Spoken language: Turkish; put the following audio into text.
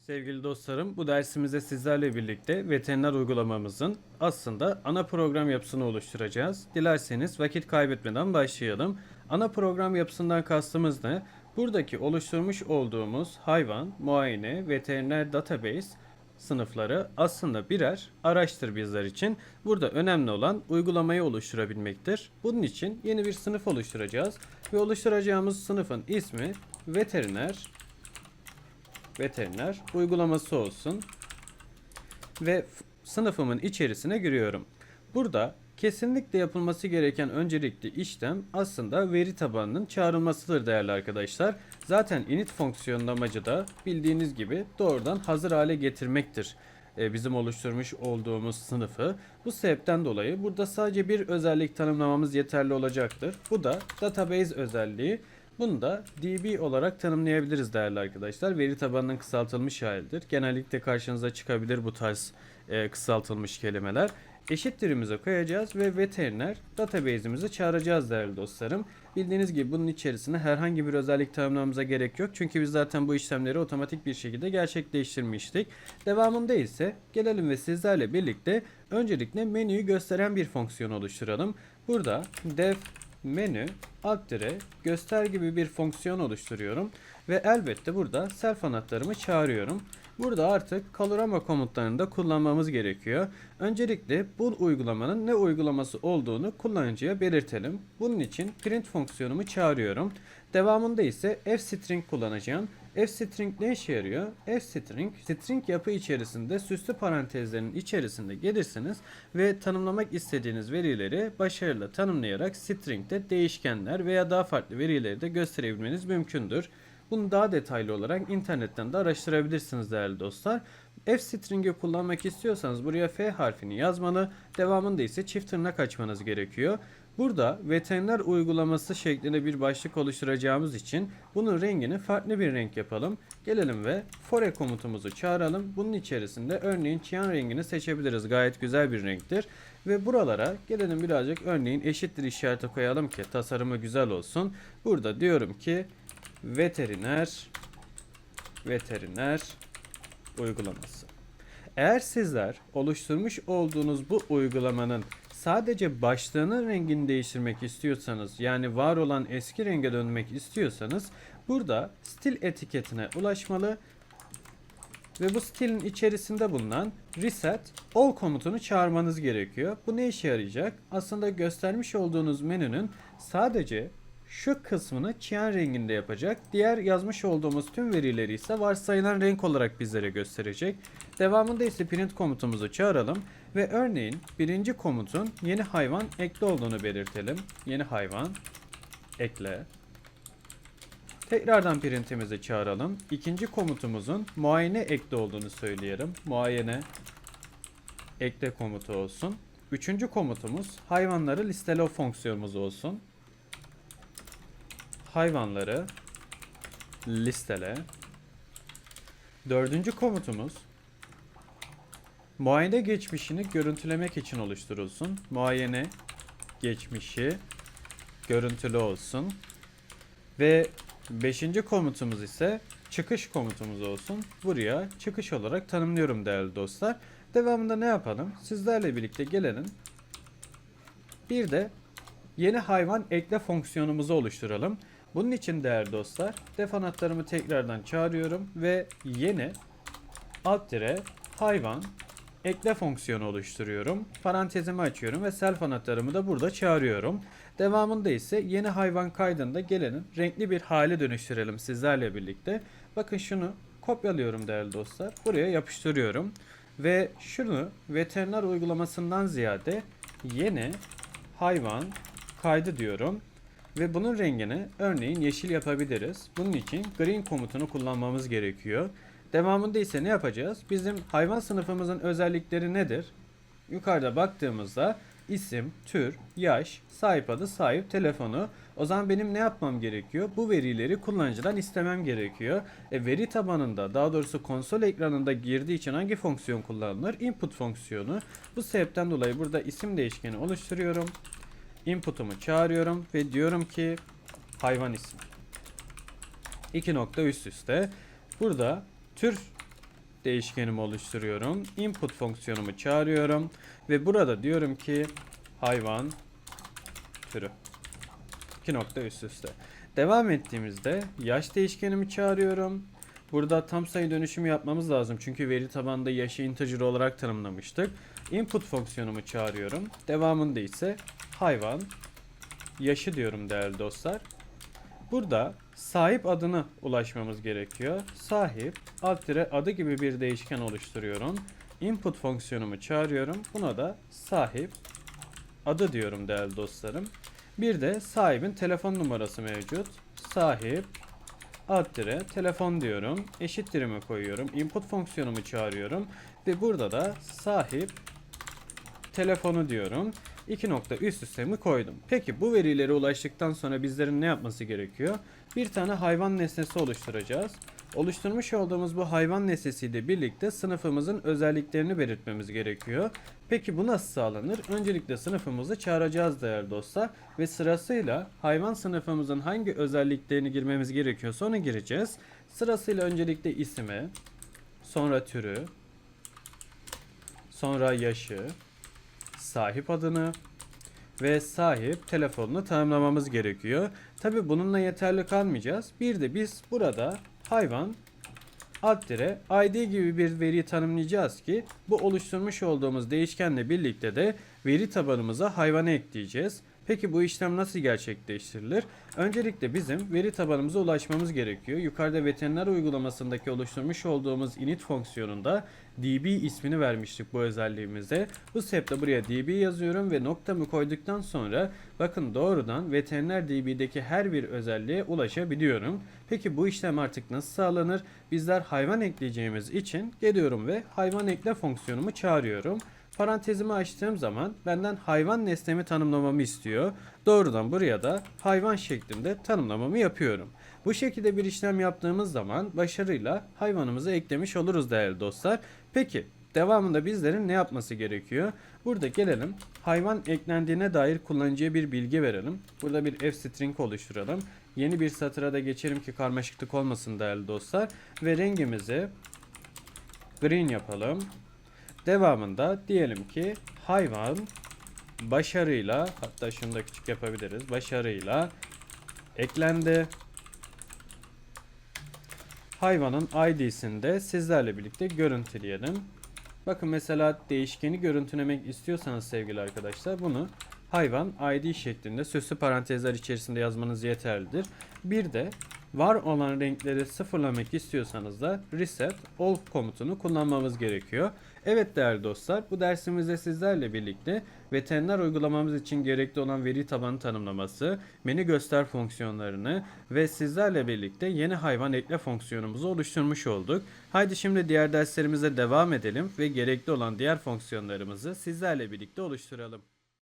Sevgili dostlarım, bu dersimizde sizlerle birlikte veteriner uygulamamızın aslında ana program yapısını oluşturacağız. Dilerseniz vakit kaybetmeden başlayalım. Ana program yapısından kastımız ne? Buradaki oluşturmuş olduğumuz hayvan, muayene, veteriner database sınıfları aslında birer araçtır bizler için. Burada önemli olan uygulamayı oluşturabilmektir. Bunun için yeni bir sınıf oluşturacağız ve oluşturacağımız sınıfın ismi veteriner veteriner uygulaması olsun. Ve sınıfımın içerisine giriyorum. Burada kesinlikle yapılması gereken öncelikli işlem aslında veri tabanının çağrılmasıdır değerli arkadaşlar. Zaten init fonksiyonun amacı da bildiğiniz gibi doğrudan hazır hale getirmektir. e, Bizim oluşturmuş olduğumuz sınıfı. Bu sebepten dolayı burada sadece bir özellik tanımlamamız yeterli olacaktır. Bu da database özelliği. Bunu da DB olarak tanımlayabiliriz değerli arkadaşlar. Veri tabanının kısaltılmış halidir. Genellikle karşınıza çıkabilir bu tarz e, kısaltılmış kelimeler. Eşittirimize koyacağız ve veteriner database'imizi çağıracağız değerli dostlarım. Bildiğiniz gibi bunun içerisine herhangi bir özellik tanımlamamıza gerek yok. Çünkü biz zaten bu işlemleri otomatik bir şekilde gerçekleştirmiştik. Devamında ise gelelim ve sizlerle birlikte öncelikle menüyü gösteren bir fonksiyon oluşturalım. Burada def menü alt göster gibi bir fonksiyon oluşturuyorum ve elbette burada self anahtarımı çağırıyorum. Burada artık Colorama komutlarını da kullanmamız gerekiyor. Öncelikle bu uygulamanın ne uygulaması olduğunu kullanıcıya belirtelim. Bunun için print fonksiyonumu çağırıyorum. Devamında ise fstring kullanacağım. Fstring ne işe yarıyor? fstring, string yapı içerisinde süslü parantezlerin içerisinde gelirsiniz ve tanımlamak istediğiniz verileri başarıyla tanımlayarak string'de değişkenler veya daha farklı verileri de gösterebilmeniz mümkündür. Bunu daha detaylı olarak internetten de araştırabilirsiniz değerli dostlar. F-string'i kullanmak istiyorsanız buraya F harfini yazmalı, devamında ise çift tırnak açmanız gerekiyor. Burada veteriner uygulaması şeklinde bir başlık oluşturacağımız için bunun rengini farklı bir renk yapalım. Gelelim ve fore komutumuzu çağıralım. Bunun içerisinde örneğin çiyan rengini seçebiliriz. Gayet güzel bir renktir. Ve buralara gelelim birazcık örneğin eşittir işareti koyalım ki tasarımı güzel olsun. Burada diyorum ki veteriner veteriner uygulaması. Eğer sizler oluşturmuş olduğunuz bu uygulamanın sadece başlığının rengini değiştirmek istiyorsanız yani var olan eski renge dönmek istiyorsanız burada stil etiketine ulaşmalı ve bu stilin içerisinde bulunan reset all komutunu çağırmanız gerekiyor. Bu ne işe yarayacak? Aslında göstermiş olduğunuz menünün sadece şu kısmını çiyan renginde yapacak. Diğer yazmış olduğumuz tüm verileri ise varsayılan renk olarak bizlere gösterecek. Devamında ise print komutumuzu çağıralım ve örneğin birinci komutun yeni hayvan ekli olduğunu belirtelim. Yeni hayvan ekle. Tekrardan printimizi çağıralım. İkinci komutumuzun muayene ekli olduğunu söyleyelim. Muayene ekle komutu olsun. Üçüncü komutumuz hayvanları listele fonksiyonumuz olsun. Hayvanları listele. Dördüncü komutumuz muayene geçmişini görüntülemek için oluşturulsun. Muayene geçmişi görüntülü olsun. Ve beşinci komutumuz ise çıkış komutumuz olsun. Buraya çıkış olarak tanımlıyorum değerli dostlar. Devamında ne yapalım? Sizlerle birlikte gelelim. Bir de yeni hayvan ekle fonksiyonumuzu oluşturalım. Bunun için değerli dostlar def anahtarımı tekrardan çağırıyorum ve yeni alt dire hayvan ekle fonksiyonu oluşturuyorum. Parantezimi açıyorum ve self anahtarımı da burada çağırıyorum. Devamında ise yeni hayvan kaydında gelenin renkli bir hale dönüştürelim sizlerle birlikte. Bakın şunu kopyalıyorum değerli dostlar. Buraya yapıştırıyorum. Ve şunu veteriner uygulamasından ziyade yeni hayvan kaydı diyorum. Ve bunun rengini örneğin yeşil yapabiliriz. Bunun için green komutunu kullanmamız gerekiyor. Devamında ise ne yapacağız? Bizim hayvan sınıfımızın özellikleri nedir? Yukarıda baktığımızda isim, tür, yaş, sahip adı, sahip telefonu. O zaman benim ne yapmam gerekiyor? Bu verileri kullanıcıdan istemem gerekiyor. E, veri tabanında daha doğrusu konsol ekranında girdiği için hangi fonksiyon kullanılır? Input fonksiyonu. Bu sebepten dolayı burada isim değişkeni oluşturuyorum. Input'umu çağırıyorum ve diyorum ki hayvan ismi. İki nokta üst üste. Burada tür değişkenimi oluşturuyorum. Input fonksiyonumu çağırıyorum ve burada diyorum ki hayvan türü. İki nokta üst üste. Devam ettiğimizde yaş değişkenimi çağırıyorum. Burada tam sayı dönüşümü yapmamız lazım. Çünkü veri tabanında yaşı integer olarak tanımlamıştık. Input fonksiyonumu çağırıyorum. Devamında ise hayvan yaşı diyorum değerli dostlar. Burada sahip adını ulaşmamız gerekiyor. Sahip alt adı gibi bir değişken oluşturuyorum. Input fonksiyonumu çağırıyorum. Buna da sahip adı diyorum değerli dostlarım. Bir de sahibin telefon numarası mevcut. Sahip alt telefon diyorum. Eşittirimi koyuyorum. Input fonksiyonumu çağırıyorum. Ve burada da sahip telefonu diyorum. İki nokta üst üste mi koydum. Peki bu verilere ulaştıktan sonra bizlerin ne yapması gerekiyor? Bir tane hayvan nesnesi oluşturacağız. Oluşturmuş olduğumuz bu hayvan nesnesiyle birlikte sınıfımızın özelliklerini belirtmemiz gerekiyor. Peki bu nasıl sağlanır? Öncelikle sınıfımızı çağıracağız değerli dostlar ve sırasıyla hayvan sınıfımızın hangi özelliklerini girmemiz gerekiyorsa onu gireceğiz. Sırasıyla öncelikle ismi, sonra türü, sonra yaşı, sahip adını ve sahip telefonunu tanımlamamız gerekiyor. Tabi bununla yeterli kalmayacağız. Bir de biz burada hayvan dire ID gibi bir veri tanımlayacağız ki bu oluşturmuş olduğumuz değişkenle birlikte de veri tabanımıza hayvanı ekleyeceğiz. Peki bu işlem nasıl gerçekleştirilir? Öncelikle bizim veri tabanımıza ulaşmamız gerekiyor. Yukarıda veteriner uygulamasındaki oluşturmuş olduğumuz init fonksiyonunda db ismini vermiştik bu özelliğimize. Bu sebeple buraya db yazıyorum ve noktamı koyduktan sonra bakın doğrudan veteriner db'deki her bir özelliğe ulaşabiliyorum. Peki bu işlem artık nasıl sağlanır? Bizler hayvan ekleyeceğimiz için geliyorum ve hayvan ekle fonksiyonumu çağırıyorum. Parantezimi açtığım zaman benden hayvan nesnemi tanımlamamı istiyor. Doğrudan buraya da hayvan şeklinde tanımlamamı yapıyorum. Bu şekilde bir işlem yaptığımız zaman başarıyla hayvanımızı eklemiş oluruz değerli dostlar. Peki devamında bizlerin ne yapması gerekiyor? Burada gelelim hayvan eklendiğine dair kullanıcıya bir bilgi verelim. Burada bir f string oluşturalım. Yeni bir satıra da geçelim ki karmaşıklık olmasın değerli dostlar. Ve rengimizi green yapalım. Devamında diyelim ki hayvan başarıyla hatta şunu da küçük yapabiliriz. Başarıyla eklendi. Hayvanın ID'sini de sizlerle birlikte görüntüleyelim. Bakın mesela değişkeni görüntülemek istiyorsanız sevgili arkadaşlar bunu hayvan ID şeklinde süslü parantezler içerisinde yazmanız yeterlidir. Bir de var olan renkleri sıfırlamak istiyorsanız da reset all komutunu kullanmamız gerekiyor. Evet değerli dostlar bu dersimizde sizlerle birlikte veteriner uygulamamız için gerekli olan veri tabanı tanımlaması, menü göster fonksiyonlarını ve sizlerle birlikte yeni hayvan ekle fonksiyonumuzu oluşturmuş olduk. Haydi şimdi diğer derslerimize devam edelim ve gerekli olan diğer fonksiyonlarımızı sizlerle birlikte oluşturalım.